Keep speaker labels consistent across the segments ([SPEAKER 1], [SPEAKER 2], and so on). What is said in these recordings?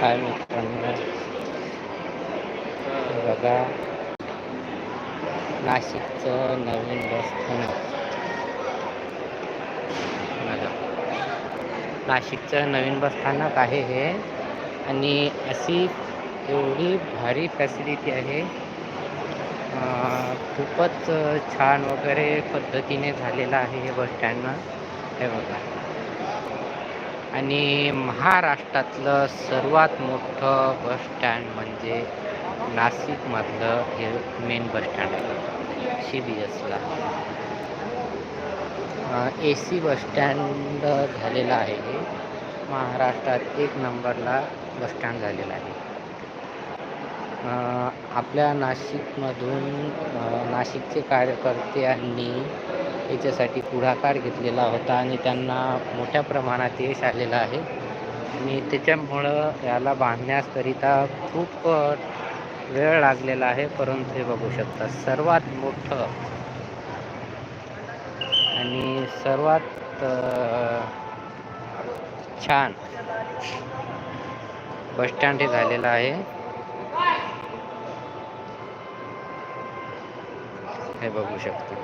[SPEAKER 1] काय मित्रांनो. बघा. नाशिकचं नवीन बस स्थानक. बघा. नाशिकचं नवीन बस स्थानक आहे हे. आणि अशी एवढी भारी फॅसिलिटी आहे. खूपच छान वगैरे पद्धतीने झालेलं आहे हे बस स्टँडनं हे बघा. आणि महाराष्ट्रातलं सर्वात मोठं बस स्टँड म्हणजे नाशिकमधलं हे मेन बस स्टँड आहे. सी बी एसला ए सी बस स्टँड झालेलं आहे. हे महाराष्ट्रात एक नंबरला बस स्टँड झालेलं आहे. आपल्या नाशिकमधून नाशिकचे कार्यकर्ते आणि याच्यासाठी पुढाकार घेतलेला होता आणि त्यांना मोठ्या प्रमाणात यश आलेलं आहे. आणि त्याच्यामुळं याला बांधण्याकरिता खूप वेळ लागलेला आहे. परंतु हे बघू शकता सर्वात मोठं आणि सर्वात छान बस स्टँड हे झालेलं आहे. हे बघू शकतो.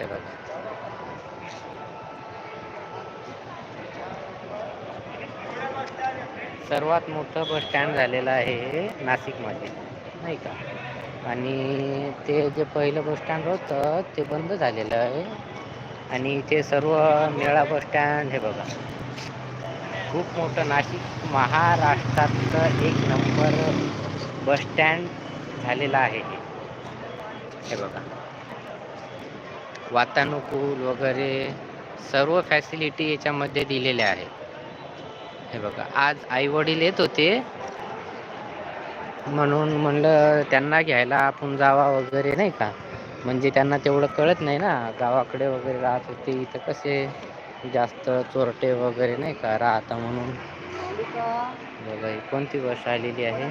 [SPEAKER 1] हे बघा. सर्वात मोठं बस स्टँड झालेलं आहे नाशिकमध्ये नाही का? आणि ते जे पहिलं बस स्टँड होतं ते बंद झालेलं आहे. आणि इथे सर्व मेळा बस स्टँड हे बघा. खूप मोठं नाशिक महाराष्ट्रातलं एक नंबर बस स्टँड झालेलं आहे हे बघा. वातानुकूल वगैरे सर्व फॅसिलिटी याच्यामध्ये दिलेल्या आहेत. हे बघा आज आईवडील येत होते. म्हणून म्हणलं त्यांना घ्यायला आपण जावा वगैरे नाही का? म्हणजे त्यांना तेवढं कळत नाही ना गावाकडे वगैरे राहत होते इथं कसे जास्त चोरटे वगैरे नाही का राहता म्हणून. बघा ही कोणती बस आलेली आहे?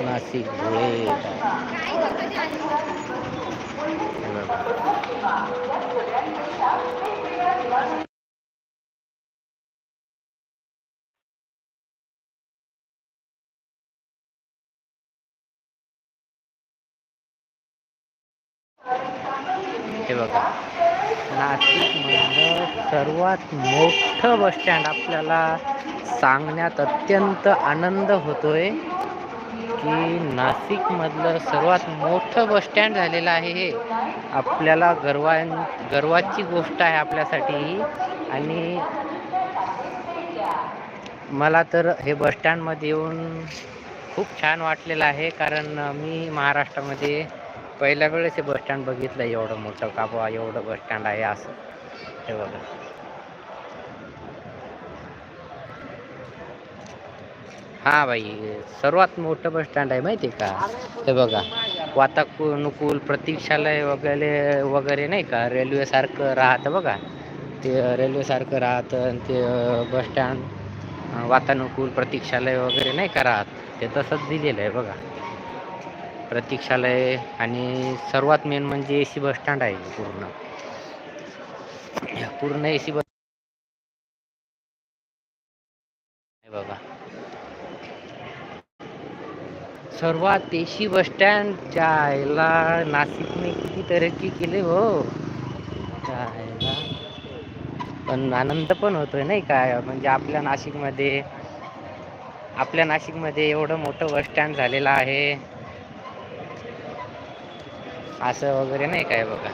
[SPEAKER 1] नाशिक धुळे हे बघा. नाशिकमधलं सर्वात मोठं बस स्टँड आपल्याला सांगण्यात अत्यंत आनंद होतोय की नाशिकमधलं सर्वात मोठं बसस्टँड झालेलं आहे हे. आपल्याला गर्वा गर्वाची गोष्ट आहे आपल्यासाठी. आणि मला तर हे बसस्टँडमध्ये येऊन खूप छान वाटलेलं आहे. कारण मी महाराष्ट्रामध्ये पहिल्या वेळेस हे बसस्टँड बघितलं एवढं मोठं का बुवा एवढं बस स्टँड आहे असं. हे बघा. हा भाई सर्वात मोठं बस स्टँड आहे माहिती आहे का? हे बघा वातानुकूल प्रतीक्षालय वगैरे वगैरे नाही का? रेल्वेसारखं राहतं बघा. ते रेल्वेसारखं राहतं आणि ते बस स्टँड वातानुकूल प्रतीक्षालय वगैरे नाही का राहत? ते तसंच दिलेलं आहे बघा. प्रतीक्षालय आणि सर्वात मेन म्हणजे ए सी बस स्टँड आहे पूर्ण. पूर्ण ए सी बस हे बघा सर्वात एशी बस स्टँडच्या ह्याला नाशिकने किती तरक्की केली हो. त्या पण आनंद पण होतोय नाही काय म्हणजे आपल्या नाशिकमध्ये आपल्या नाशिकमध्ये एवढं मोठं बस स्टँड झालेलं आहे. असं वगैरे नाही काय बघा?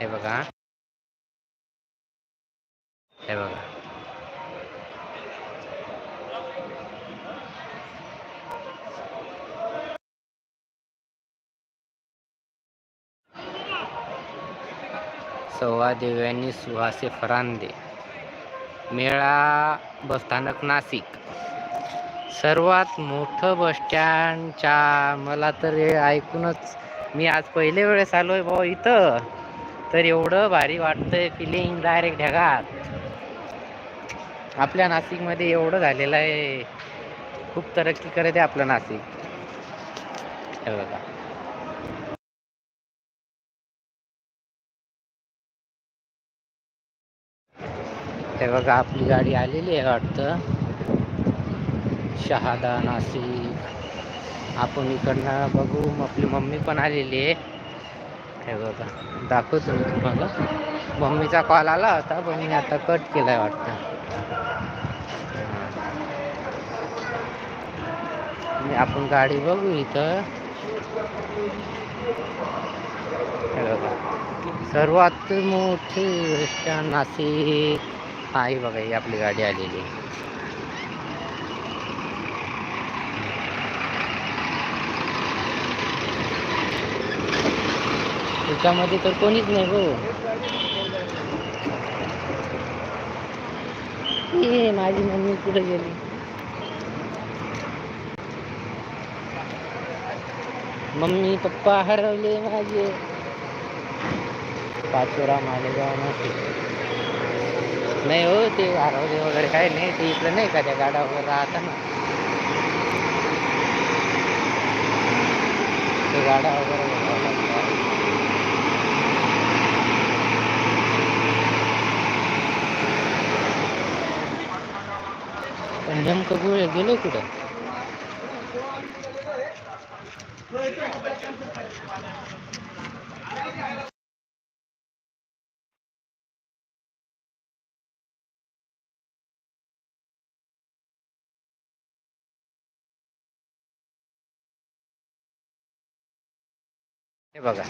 [SPEAKER 1] हे बघा. हे बघा. सव्वा देव्यांनी सुहासे फरांदे. मेळा बसस्थानक नाशिक. सर्वात मोठं बसस्टँडच्या मला तर हे ऐकूनच मी आज पहिले वेळेस आलो आहे भाऊ इथं. तर एवढं भारी वाटतंय फिलिंग डायरेक्ट ढगात. आपल्या नाशिकमध्ये एवढं झालेलं आहे. खूप तरक्की करत आहे आपलं नाशिक. हे बघा. हे बघा आपली गाडी आलेली आहे वाटतं. शहादा नाशिक. आपण इकडनं बघू आपली मम्मी पण आलेली आहे. हे बघा दाखवतो मी तुम्हाला. मम्मीचा कॉल आला होता पण मी आता कट केलाय वाटतं. आपण गाडी बघू इथं. हे बघा सर्वात मोठी नाशिक. हा ही बघा ही आपली गाडी आलेली. आहे. त्याच्यामध्ये तर कोणीच नाही गो ए माझी मम्मी कुठे गेली. मम्मी पप्पा हरवले माझे. पाचोरा मालेगाव नाशिक. नाही हो ते हरवले वगैरे काय नाही ते इकडं नाही का त्या गाड्या वगैरे राहता ना? ते गाड्या वगैरे पण नेमकं गोळे गेले कुठं? हे बघा.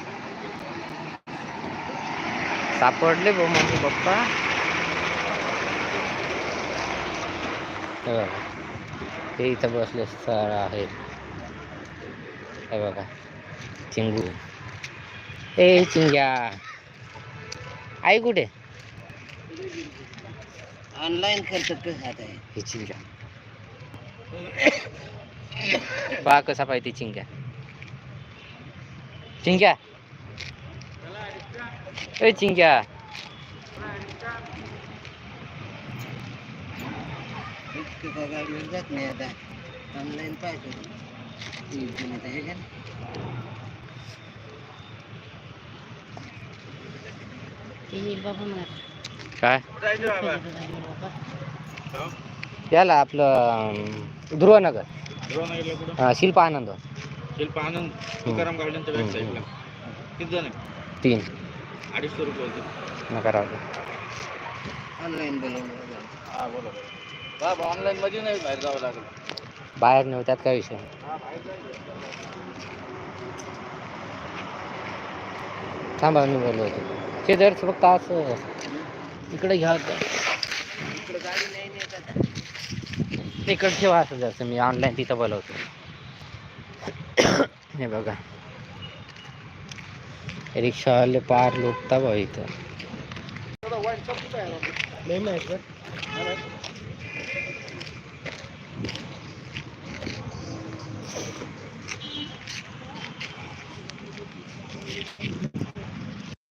[SPEAKER 1] सापडले भाऊ मम्मी पप्पा. हे बघा. ते इथं बसले सर आहेत. हे बघा. चिंगू. ए चिंग्या. आई कुठे?
[SPEAKER 2] ऑनलाईन खर्च कसं आहे
[SPEAKER 1] ही. चिंग्या. बा कसा पाहिजे चिंग्या. चिंग्या. ए चिंग्या.
[SPEAKER 2] इतकं काय गाडीवर जात नाही आता. ऑनलाईन पाहिजे. इंटरनेट आहे का
[SPEAKER 1] काय? याला आपलं ध्रुवनगर. हा, शिल्प आनंद.
[SPEAKER 3] शिल्प आनंद तुकाराम गार्डनच्या बॅक साईडला किती जण आहे
[SPEAKER 1] तीन.
[SPEAKER 3] अडीचशे रुपये होते.
[SPEAKER 1] नका राहू दे.
[SPEAKER 2] ऑनलाईन
[SPEAKER 3] हा बोला बाबा ऑनलाईन मध्ये नाही बाहेर जावं लागेल.
[SPEAKER 1] बाहेर नेऊ त्यात काय विषय नाही. थांबा मी बोललो होतो. ते जर फक्त असं इकडे घ्या. इकडे ठेवा असं जसं मी ऑनलाईन तिथं बोलवतो. हे बघा. रिक्षावाले पार लुटता बा इथं.